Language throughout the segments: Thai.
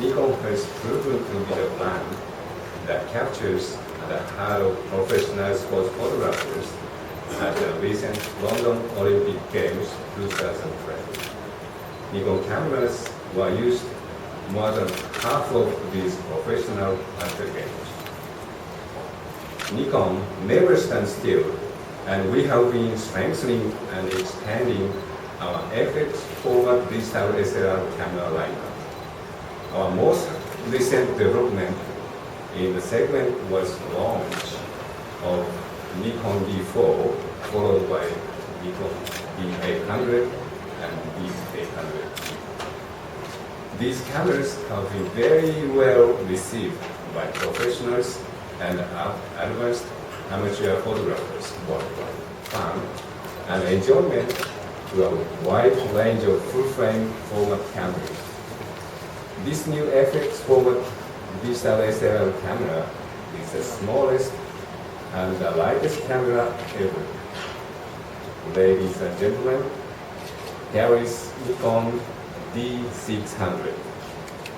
Nikon has proven to be the brand that captures the heart of professional sports photographers at the recent London Olympic Games 2012. Nikon cameras were used more than half of these professional at the games. Nikon never stands still, and we have been strengthening and expanding our FX format digital SLR camera lineup. Our most recent development in the segment was launch of Nikon D4, followed by Nikon D800 and D800. These cameras have been very well received by professionals and ad- advanced amateur photographers worldwide. Fun and enjoyment to a wide range of full-frame format cameras. This new FX format digital camera is the smallest and the lightest camera ever. Ladies and gentlemen, here is Nikon D600.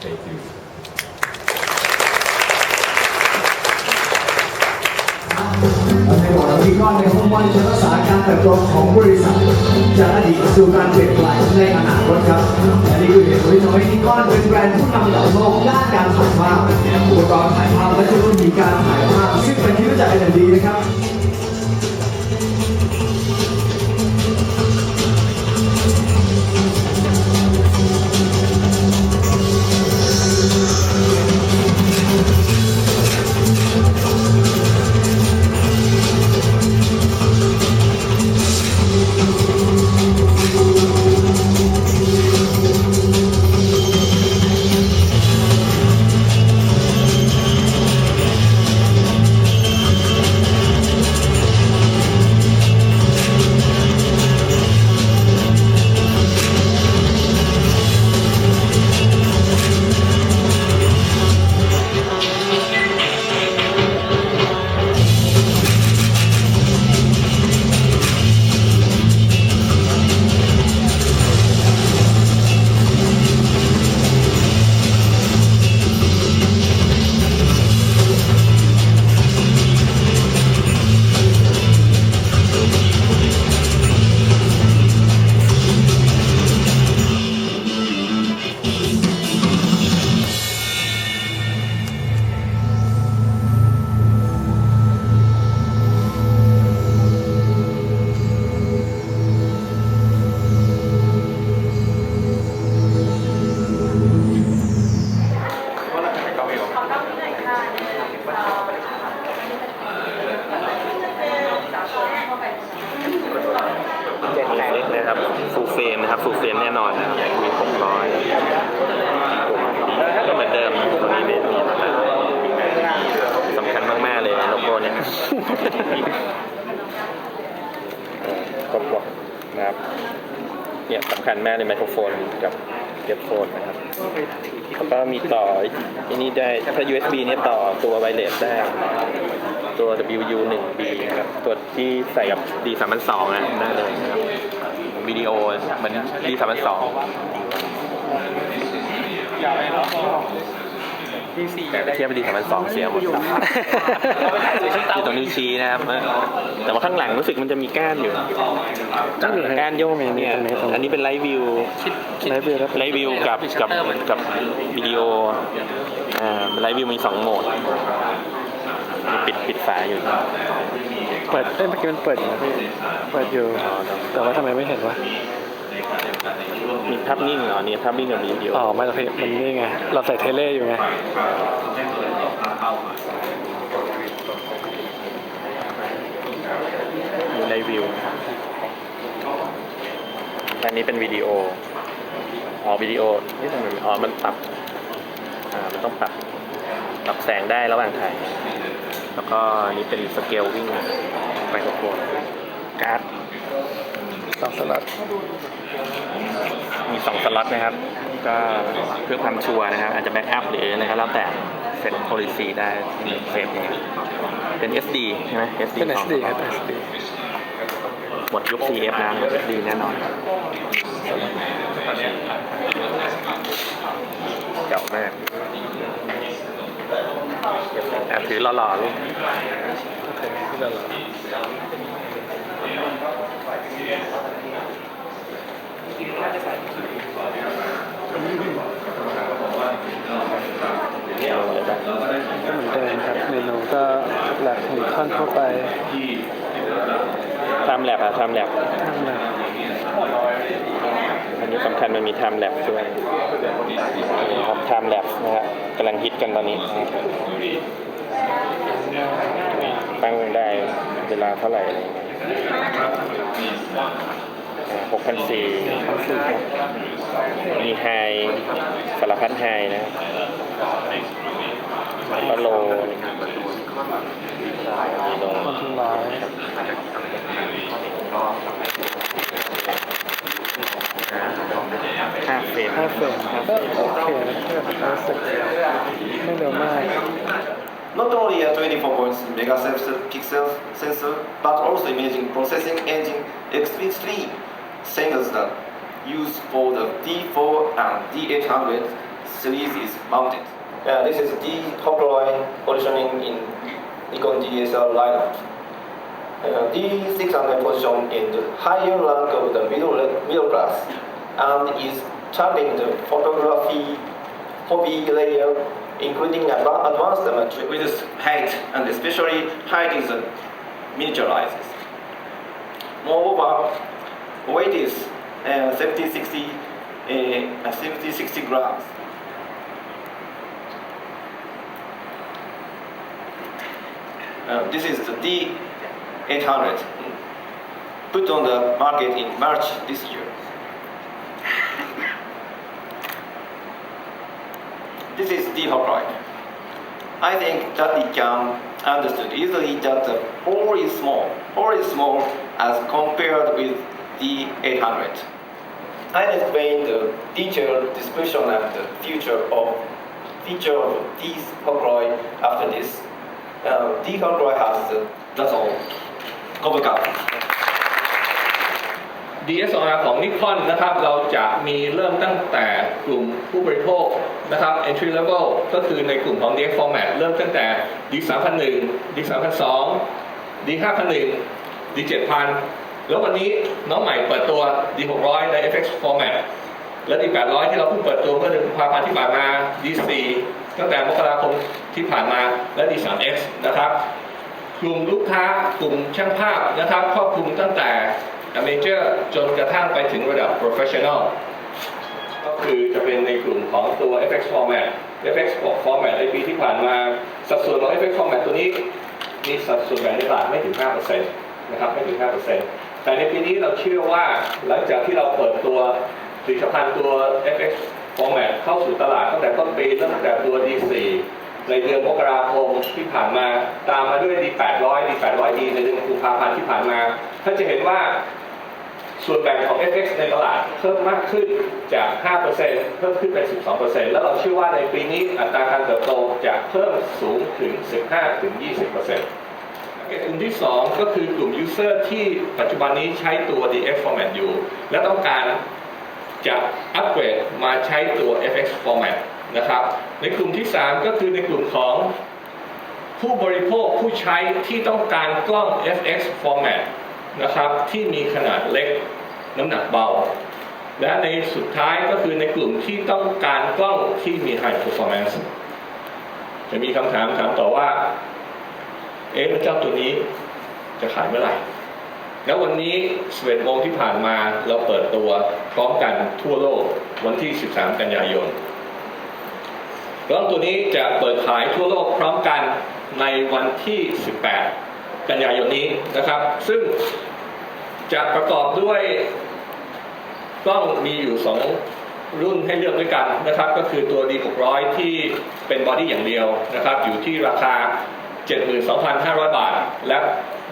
Thank you. ในบอกเราที่ก้อนในห้องวันจะรักษาการเติบโตของบริษัทจากอดีตสู่การเปลี่ยนแปลงในอนาคตครับและนี่คือเหตุผลที่ทำให้ที่ก้อนเป็นแบรนด์ผู้นำระดับโลกด้านการถ่ายภาพอุปกรณ์ถ่ายภาพและเทคโนโลยีการถ่ายภาพซึ่งเป็นที่รู้จักกันอย่างดีนะครับ ครบหมดนะครับ เนี่ยสำคัญมากเลยไมโครโฟนกับเก็บโฟนนะครับแล้วก็มีต่ออันนี้ได้ ถ้า USB เนี่ยต่อตัวไวเลสได้ ตัว WU 1 B นะครับ ตัวที่ใส่กับ D 3 2 0อะได้เลยนะครับ วิดีโอเหมือน D 3 2 0แต่เทียบกับ D 3 2 0เสียหมดที่ตรงนิ้วชี้นะครับแต่ว่าข้างหลังรู้สึกมันจะมีก้านอยู่ก้านโยกเนี่ยอันนี้เป็นไลฟ์วิวไลฟ์วิวไลฟ์วิวกับกับกับวิดีโออ่าไลฟ์วิวมีสองโหมดปิดปิดฝาอยู่เปิดเอ้ยเมื่อกี้มันเปิดอยู่นะพี่เปิดอยู่แต่ว่าทำไมไม่เห็นวะ มีภาพนิ่งเหรอเนี่ยภาพนิ่งกับวิดีโออ๋อไม่หรอกพี่มันนี่ไง เราใส่เทเลอยู่ไงมีไลฟ์วิว อันนี้เป็นวิดีโอ อ๋อวิดีโอ นี่ทำไมอ๋อ มันปรับ อ่า มันต้องปรับ ปรับแสงได้ระหว่างถ่าย แล้วก็อันนี้เป็นสเกลวิ่งไมโครโฟนการ์ด สองสลัด มีสองสล็อตนะครับ ก็เพื่อความชัวร์นะครับ อาจจะแบ็กอัพหรืออะไรก็แล้วแต่เซต policy ได้เซฟยังไงเป็น SD ใช่ไหม SD เป็น สอง SD ครับ SD หมดยุค CF นะดีแน่นอนครับเก่ามากแอบถือหล่อๆลูกเอาอะไรบ้างก็ เหมือนเดิมครับเมนูก็แหลกหมูท่อนทั่วไปทำแลบอะทำแลบทำแบบอันนี้สำคัญมันมีไทม์แลบด้วยนี่ครับไทม์แลบนะฮะกำลังฮิตกันตอนนี้ตั้งได้เวลาเท่าไหร่อะไรเงี้ย หกพันสี่มีไฮสารพัดไฮนะครับแล้วก็โลมีโลห้าเฟรมห้าเฟรมครับก็โอเคนะก็รู้สึกไม่เร็วมาก Not only a 24 megapixel sensor, but also imaging processing engine XP3 sensors that used for the D4 and D800 series is mounted. Uh, this is D Hoploid positioning in Nikon DSLR lineup. Uh, D600 position in the higher rank of the middle, middle class and is charting the photography hobby layer, including adva- advanced geometry with height and especially height is uh, miniaturized. Moreover, weight is uh, 70 60 uh, 70 60 grams. Uh, this is the D800 put on the market in March this year. This is the Hoploid. I think that it can understood easily that the hole is small. Hole is small as compared with the 800. I explain the detailed description and the future of feature of this Hoploid after this. Uh, the has uh, that's all. Gobble DSLR ของ Nikon นะครับ เราจะมีเริ่มตั้งแต่กลุ่มผู้บริโภคนะครับ entry level ก็คือในกลุ่มของ DX format เริ่มตั้งแต่ D 3 0 0 D 3 0 0 D 5 0 0 D 7 0 0 แล้ววันนี้น้องใหม่เปิดตัว D 6 0 0ใน FX format และ D 8 0 0ที่เราเพิ่งเปิดตัวเมื่อเดือนกุมภาพันธ์ที่ผ่านมา D 4ตั้งแต่มกราคมที่ผ่านมาและ D 3 X นะครับ กลุ่มลูกค้ากลุ่มช่างภาพนะครับครอบคลุมตั้งแต่ amateur จนกระทั่งไปถึงระดับ professional ก็คือจะเป็นในกลุ่มของตัว FX format FX format ในปีที่ผ่านมา สัดส่วนของ FX format ตัวนี้มีสัดส่วนแบ่งในตลาดไม่ถึง 5%นะครับไม่ถึง 5%แต่ในปีนี้เราเชื่อว่าหลังจากที่เราเปิดตัวผลิตภัณฑ์ตัว FX format เข้าสู่ตลาดตั้งแต่ต้นปีตั้งแต่ตัว D4 ในเดือนมกราคมที่ผ่านมาตามมาด้วย D800 D800D ในเดือนกุมภาพันธ์ที่ผ่านมาท่านจะเห็นว่า ส่วนแบ่งของ FX ในตลาดเพิ่มมากขึ้นจาก 5%เพิ่มขึ้นเป็น 12%แล้วเราเชื่อว่าในปีนี้อัตราการเติบโตจะเพิ่มสูงถึง 15-20%กลุ่มที่ 2 ก็คือกลุ่ม user ที่ปัจจุบันนี้ใช้ตัว DX format อยู่ และต้องการจะอัปเกรดมาใช้ตัว FX format นะครับ ในกลุ่มที่ 3 ก็คือในกลุ่มของผู้บริโภคผู้ใช้ที่ต้องการกล้อง FX format นะครับที่มีขนาดเล็กน้ำหนักเบา และในสุดท้ายก็คือในกลุ่มที่ต้องการกล้องที่มี high performance จะมีคำถามถามต่อว่า เอ๊ะเจ้าตัวนี้จะขายเมื่อไหร่ แล้ววันนี้11โมงที่ผ่านมาเราเปิดตัวพร้อมกันทั่วโลกวันที่ 13 กันยายนกล้องตัวนี้จะเปิดขายทั่วโลกพร้อมกันในวันที่ 18 กันยายนนี้นะครับ ซึ่ง จะประกอบด้วยกล้องมีอยู่ 2 รุ่นให้เลือกด้วยกันนะครับ ก็คือตัว D600 ที่เป็นบอดี้อย่างเดียวนะครับ อยู่ที่ราคา 72,500 บาท และ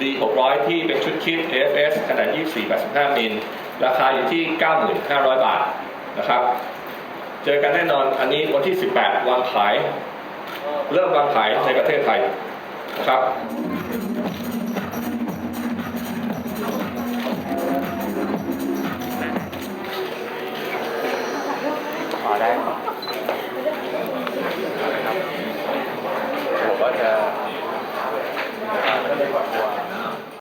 D600 ที่เป็นชุดคิด AFS ขนาด 24-85 มิลราคาอยู่ที่ 9,500 บาทนะครับ เจอกันแน่นอนอันนี้วันที่ 18 วางขาย เริ่มวางขายในประเทศไทยนะครับ อได้ผมก็จะ